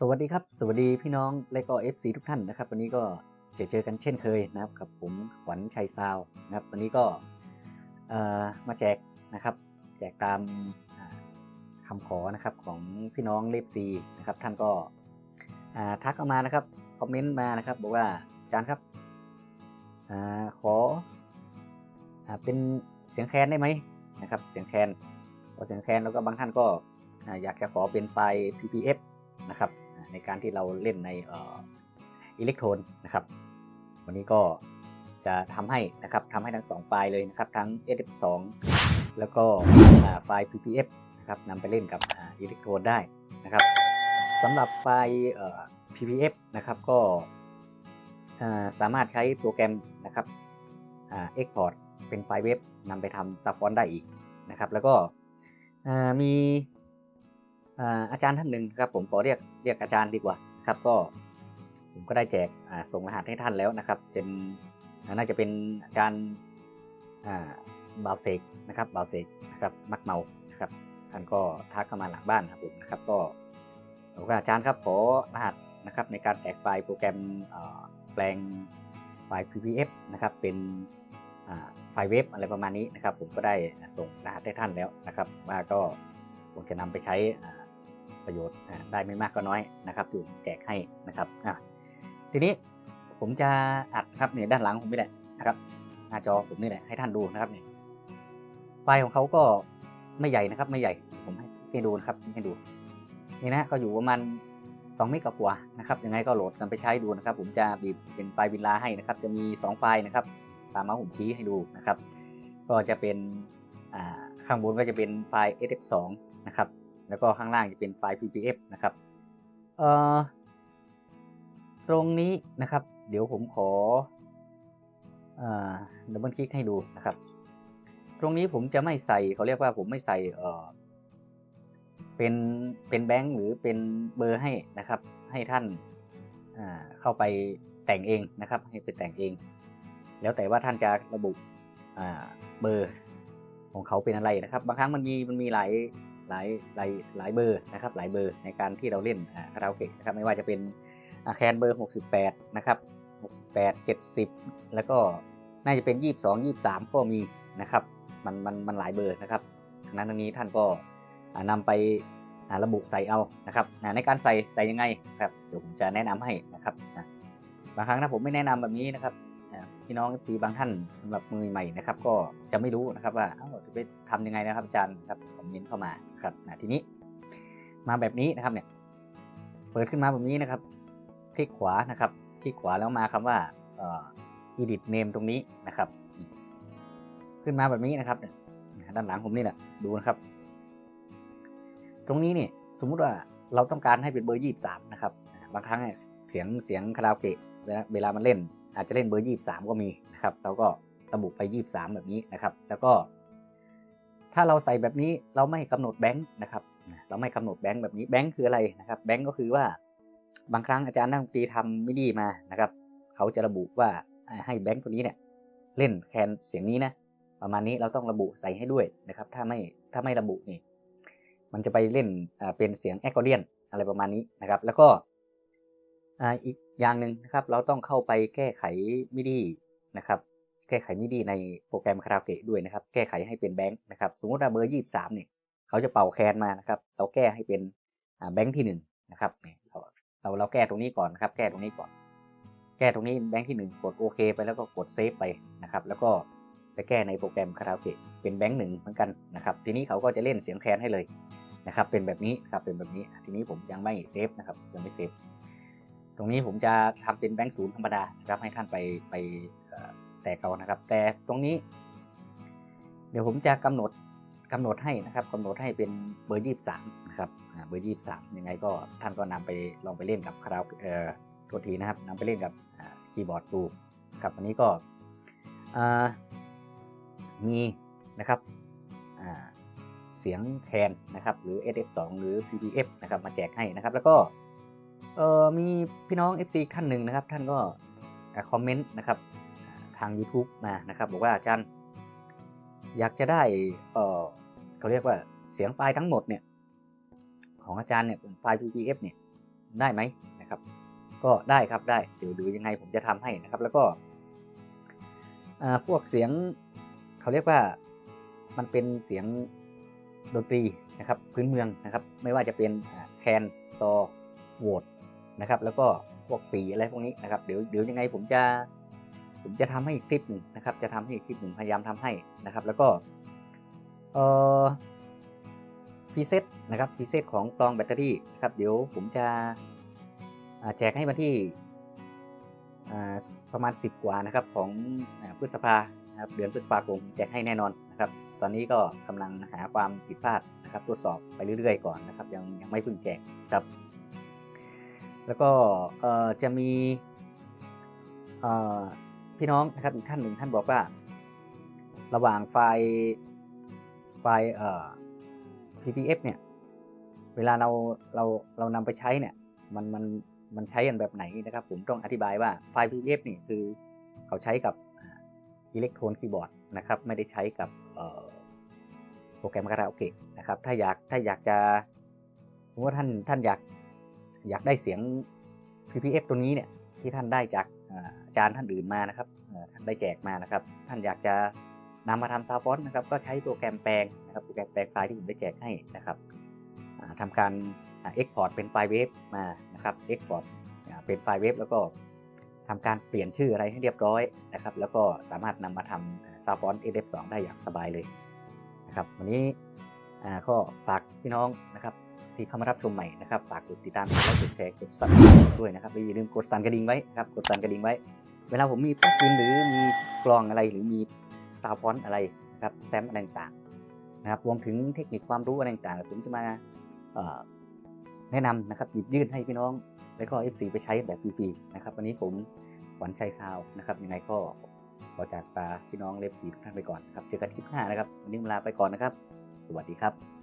สวัสดีครับ สวัสดีพี่น้องและก็ FC ทุกท่านนะครับ วันนี้ก็เจอเจอกันเช่นเคยนะครับกับผมขวัญชัยซาวนะครับ วันนี้ก็มาแจกนะครับ แจกตามอ่าคำขอนะครับของพี่น้องเลฟซีนะครับ ท่านก็ทักเข้ามานะครับคอมเมนต์มานะครับ บอกว่าอาจารย์ครับอขออเป็นเสียงแคนได้ไหมนะครับ เสียงแคนพอเสียงแคนแล้วก็บางท่านก็อยากจะขอเป็นไฟล์ PPF นะครับ ในการที่เราเล่นในอิเล็กโทรนนะครับ วันนี้ก็จะทำให้นะครับทำให้ทั้งสองไฟล์เลยนะครับทั้ง SF2 แล้วก็ไฟล์ PPF นะครับนำไปเล่นกับอิเล็กโทรนได้นะครับสำหรับไฟล์เอ่อ PPF นะครับก็สามารถใช้โปรแกรมนะครับเอ่า Export เป็นไฟล์เว็บนำไปทำซับฟอนได้อีกนะครับ แล้วก็มี อาจารย์ท่านหนึ่งครับผมขอเรียกเรียกอาจารย์ดีกว่าครับก็ผมก็ได้แจกส่งรหัสให้ท่านแล้วนะครับเป็นน่าจะเป็นอาจารย์อ่าบาวเสกนะครับบาวเสกนะครับมักเมานะครับท่านก็ทักเข้ามาหลังบ้านครับผมนะครับก็บอกว่าอาจารย์ครับขอรหัสนะครับในการแตกไฟล์โปรแกรมแปลงไฟล์ PPF นะครับเป็นไฟล์เว็บอะไรประมาณนี้นะครับ ผมก็ได้ส่งรหัสให้ท่านแล้วนะครับว่าก็คงจะนำไปใช้ ประโยชน์ได้ไม่มากก็น้อยนะครับที่แจกให้นะครับทีนี้ผมจะอัดครับเนี่ยด้านหลังผมนี่แหละนะครับหน้าจอผมนี่แหละให้ท่านดูนะครับเนี่ยไฟล์ของเขาก็ไม่ใหญ่นะครับ ไม่ใหญ่ผมให้ดูนะครับให้ดูนี่นะก็อยู่ประมาณ2เมกกว่านะครับยังไงก็โหลดกันไปใช้ดูนะครับ ผมจะบีบเป็นไฟล์วินลาให้นะครับ จะมี 2 ไฟล์นะครับ ตามมาผมชี้ให้ดูนะครับ ก็จะเป็นข้างบนก็จะเป็นไฟล์ SF2 นะครับ แล้วก็ข้างล่างจะเป็นไฟล์ PPF นะครับเอ่อตรงนี้นะครับ เดี๋ยวผมขอดับเบิลคลิกให้ดูนะครับ ตรงนี้ผมจะไม่ใส่เขาเรียกว่าผมไม่ใส่เอ่อเป็นเป็นแบงค์หรือเป็นเบอร์ให้นะครับ ให้ท่านอ่าเข้าไปแต่งเองนะครับ ให้ไปแต่งเอง แล้วแต่ว่าท่านจะระบุอ่าเบอร์ของเขาเป็นอะไรนะครับ บางครั้งมันมีมันมีหลาย หลายหลายหลายเบอร์นะครับหลายเบอร์ในการที่เราเล่นคาราโอเกะนะครับไม่ว่าจะเป็นแคนเบอร์ 68 นะครับ 68 70 แล้วก็น่าจะเป็น 22 23 ก็มีนะครับมันมันมันหลายเบอร์นะครับดังนั้นตรงนี้ท่านก็อ่านำไประบุใส่เอานะครับในการใส่ใส่ยังไงครับเดี๋ยวผมจะแนะนำให้นะครับบางครั้งถ้าผมไม่แนะนำแบบนี้นะครับ พี่น้องสีบางท่านสำหรับมือใหม่นะครับ ก็จะไม่รู้นะครับว่าเอ้าจะไปทำยังไงนะครับอาจารย์ครับคอมเมนต์เข้ามาครับนะทีนี้ มาแบบนี้นะครับเนี่ย เปิดขึ้นมาแบบนี้นะครับ คลิกขวานะครับ คลิกขวาแล้วมาคำว่าเอ่อ edit name ตรงนี้นะครับ ขึ้นมาแบบนี้นะครับด้านหลังผมนี่แหละดูนะครับ ตรงนี้นี่สมมุติว่าเราต้องการให้เป็นเบอร์ยี่สามนะครับ บางครั้งเนี่ยเสียงเสียงคาราโอเกะเวลาเวลามันเล่น อาจจะเล่นเบอร์ยี่สามก็มีนะครับเราก็ระบุไปยี่สามแบบนี้นะครับ แล้วก็ ถ้าเราใส่แบบนี้เราไม่กำหนดแบงค์นะครับ เราไม่กำหนดแบงค์แบบนี้แบงค์คืออะไรนะครับแบงค์ก็คือว่าบางครั้งอาจารย์นักดนตรีทำไมิดีมานะครับ เขาจะระบุว่าให้แบงค์ตัวนี้เนี่ยเล่นแคนเสียงนี้นะประมาณนี้เราต้องระบุใส่ให้ด้วยนะครับ ถ้าไม่ถ้าไม่ระบุนี่ มันจะไปเล่นเป็นเสียงแอคคอร์เดียนอะไรประมาณนี้นะครับ แล้วก็ อีกอย่างหนึ่งนะครับ เราต้องเข้าไปแก้ไขมิดีนะครับ แก้ไขมิดีในโปรแกรมคาราโอเกะด้วยนะครับ แก้ไขให้เป็นแบงค์นะครับ สมมติว่าเบอร์ยี่สามเนี่ยเขาจะเป่าแคนมานะครับ เราแก้ให้เป็นแบงค์ที่หนึ่งนะครับเนี่ยเราเราเราแก้ตรงนี้ก่อนนะครับ แก้ตรงนี้ก่อน แก้ตรงนี้แบงค์ที่หนึ่งกดโอเคไปแล้วก็กดเซฟไปนะครับ แล้วก็ไปแก้ในโปรแกรมคาราโอเกะเป็นแบงค์หนึ่งเหมือนกันนะครับ ทีนี้เขาก็จะเล่นเสียงแคนให้เลยนะครับ เป็นแบบนี้ครับ เป็นแบบนี้ ทีนี้ผมยังไม่เซฟนะครับ ยังไม่เซฟ ตรงนี้ผมจะทำเป็นแบงค์ศูนย์ธรรมดานะครับให้ท่านไปไปแตกเอานะครับ แต่ตรงนี้ เดี๋ยวผมจะกำหนดกำหนดให้นะครับกำหนดให้เป็นเบอร์ยี่สามนะครับเบอร์ยี่สามยังไงก็ท่านก็นำไปลองไปเล่นกับคาราโอเอ่อโทษทีนะครับนำไปเล่นกับคีย์บอร์ดดูครับอันนี้ก็มีนะครับเสียงแคนนะครับหรือ SF2 หรือ PPF นะครับมาแจกให้นะครับ แล้วก็ เอ่อมีพี่น้อง FC ขั้นหนึ่งนะครับ ท่านก็คอมเมนต์นะครับทาง YouTube มานะครับ บอกว่าอาจารย์ อยากจะได้เออเขาเรียกว่าเสียงไฟล์ทั้งหมดเนี่ยของอาจารย์เนี่ยเป็นไฟล์ PPF เนี่ยได้ไหมนะครับ ก็ได้ครับได้เดี๋ยวดูยังไงผมจะทำให้นะครับ แล้วก็พวกเสียงเขาเรียกว่ามันเป็นเสียงดนตรีนะครับ พื้นเมืองนะครับ ไม่ว่าจะเป็นแคนซอโหวด นะครับ แล้วก็พวกปีอะไรพวกนี้นะครับ เดี๋ยวเดี๋ยวยังไงผมจะ ผมจะทำให้อีกคลิปหนึ่งนะครับ จะทำให้อีกคลิปหนึ่งพยายามทำให้นะครับ แล้วก็เอ่อพรีเซตนะครับพรีเซตของกรองแบตเตอรี่นะครับเดี๋ยวผมจะแจกให้มาที่ประมาณ 10 กว่านะครับของพฤษภาครับเดือนพฤษภาคมแจกให้แน่นอนนะครับตอนนี้ก็กำลังหาความผิดพลาดนะครับตรวจสอบไปเรื่อยๆก่อนนะครับยังยังไม่เพิ่งแจกครับ แล้วก็จะมีพี่น้องนะครับอีกท่านหนึ่งท่านบอกว่า ระหว่างไฟล์ไฟล์เอ่อ PPF เนี่ย เวลาเราเราเรานำไปใช้เนี่ย มันมันมันใช้กันแบบไหนนะครับ ผมต้องอธิบายว่าไฟล์ PPF นี่คือเขาใช้กับอิเล็กโทรนคีย์บอร์ดนะครับ ไม่ได้ใช้กับโปรแกรมคาราโอเกะนะครับ ถ้าอยากถ้าอยากจะสมมติว่าท่านท่านอยาก อยากได้เสียง PPF ตัวนี้เนี่ยที่ท่านได้จากอาจารย์ท่านอื่นมานะครับท่านได้แจกมานะครับ ท่านอยากจะนำมาทำซาวฟอนต์นะครับก็ใช้โปรแกรมแปลงนะครับโปรแกรมแปลงไฟล์ที่ผมได้แจกให้นะครับอ่าทำการเอ็กพอร์ตเป็นไฟล์เวฟมานะครับเอ็กพอร์ตเป็นไฟล์เวฟแล้วก็ทำการเปลี่ยนชื่ออะไรให้เรียบร้อยนะครับ แล้วก็สามารถนำมาทำซาวฟอนต์ AF2 ได้อย่างสบายเลยนะครับวันนี้ก็ฝากพี่น้องนะครับ ที่เข้ามารับชมใหม่นะครับฝากกดติดตามกดไลค์กดแชร์กดซับด้วยนะครับและอย่าลืมกดสั่นกระดิ่งไว้นะครับกดสั่นกระดิ่งไว้ เวลาผมมีปลั๊กอินหรือมีกลองอะไรหรือมีซาวฟอนอะไรนะครับแซมอะไรต่างๆนะครับรวมถึงเทคนิคความรู้อะไรต่างๆผมจะมาแนะนำนะครับหยิบยื่นให้พี่น้อง และก็ FC ไปใช้แบบฟรีๆนะครับวันนี้ผมหวันชัยซาวนะครับยังไงก็ขอจากตาพี่น้องเลฟซีทุกท่านไปก่อนนครับเจอกันคลิปหน้านะครับวันนี้ลาไปก่อนนะครับ สวัสดีครับ